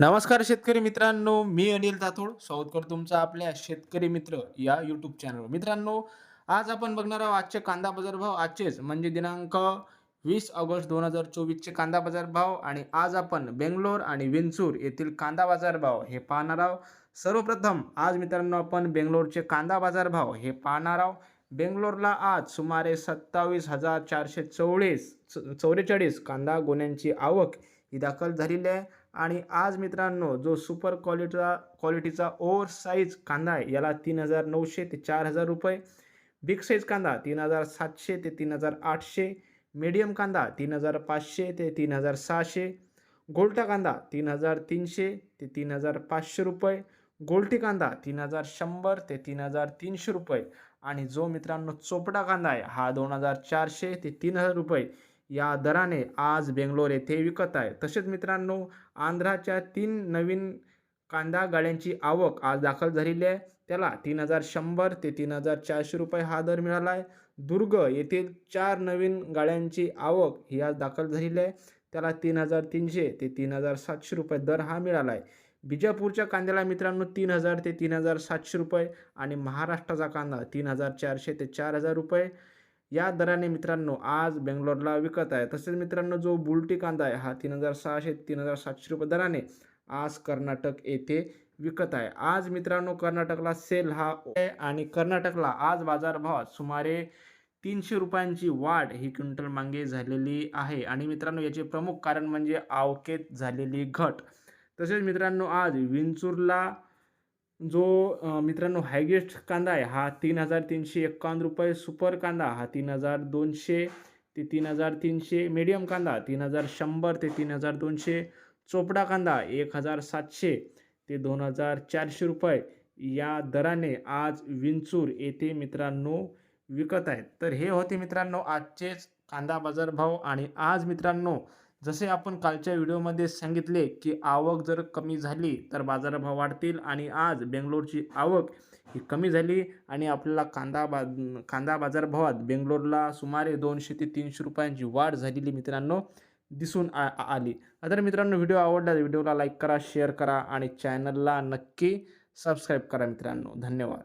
नमस्कार शेतकरी मित्रांनो मी अनिल तातोड सौदकर तुमचा आपल्या शेतकरी मित्र या यूट्यूब चॅनलवर मित्रांनो आज आपण बघणार आहोत आजचे कांदा बाजार भाव. आजचेच म्हणजे दिनांक वीस ऑगस्ट दोन हजार चोवीसचे कांदा बाजार भाव आणि आज आपण बेंगलोर आणि विंचूर येथील कांदा बाजार भाव हे पाहणार आहोत. सर्वप्रथम आज मित्रांनो आपण बेंगलोरचे कांदा बाजार भाव हे पाहणार आहोत. बेंगलोरला आज सुमारे सत्तावीस हजार चारशे चौळीस चौवेचाळीस कांदा गोण्यांची आवक ही दाखल झालेली आहे आणि आज मित्रांनो जो सुपर क्वालिटीचा क्वालिटीचा ओव्हर साईज कांदा आहे याला तीन हजार नऊशे ते चार हजार रुपये बिग साईज कांदा तीन हजार सातशे ते तीन हजार आठशे मीडियम कांदा तीन हजार पाचशे ते तीन हजार सहाशे गोलटा कांदा तीन हजार तीनशे ते तीन हजार पाचशे रुपये गोलटी कांदा तीन हजार शंभर ते तीन हजार तीनशे रुपये आणि जो मित्रांनो चोपडा कांदा आहे हा दोन हजार चारशे ते तीन हजार रुपये या दराने आज बेंगलोर येथे विकत आहे. तसेच मित्रांनो आंध्राच्या तीन नवीन कांदा गाड्यांची आवक आज दाखल झालेली आहे. त्याला तीन हजार शंभर ते तीन हजार चारशे रुपये हा दर मिळाला आहे. दुर्ग येथील चार नवीन गाड्यांची आवक ही आज दाखल झालेली आहे. त्याला तीन हजार तीनशे ते तीन हजार सातशे रुपये दर हा मिळाला आहे. बिजापूरच्या कांद्याला मित्रांनो तीन हजार ते तीन हजार सातशे रुपये आणि महाराष्ट्राचा कांदा तीन हजार चारशे ते चार हजार रुपये. या दराने मित्रांनो आज बेंगलोरला विकत आहे. तसेच मित्रांनो जो बुलटी कांदा आहे हा तीन हजार सहाशे तीन हजार सातशे रुपये दराने आज कर्नाटक येथे विकत आहे. आज मित्रांनो कर्नाटकला सेल हा आणि कर्नाटकला आज बाजारभावात सुमारे तीनशे रुपयांची वाढ ही क्विंटल मागे झालेली आहे. आणि मित्रांनो याचे प्रमुख कारण म्हणजे आवकेत झालेली घट. तसेच मित्रांनो आज विंचूरला जो मित्रांनो हायगेस्ट कांदा आहे हा तीन हजार तीनशे एक्कावन्न रुपये सुपर कांदा हा तीन हजार दोनशे ते तीन हजार तीनशे मीडियम कांदा तीन हजार शंभर ते तीन हजार दोनशे चोपडा कांदा एक हजार सातशे ते दोन हजार चारशे रुपये. या दराने आज विंचूर येथे मित्रांनो विकत आहेत. तर हे होते मित्रांनो आजचेच कांदा बाजारभाव आणि आज मित्रांनो जसे आपण कालच्या व्हिडिओमध्ये सांगितले की आवक जर कमी झाली तर बाजारभाव वाढतील आणि आज बेंगलोरची आवक ही कमी झाली आणि आपल्याला कांदा बा कांदा बाजारभावात बेंगलोरला सुमारे दोनशे ते तीनशे रुपयांची वाढ झालेली मित्रांनो दिसून आ आली. तर मित्रांनो व्हिडिओ आवडला व्हिडिओला लाईक करा शेअर करा आणि चॅनलला नक्की सबस्क्राईब करा मित्रांनो. धन्यवाद.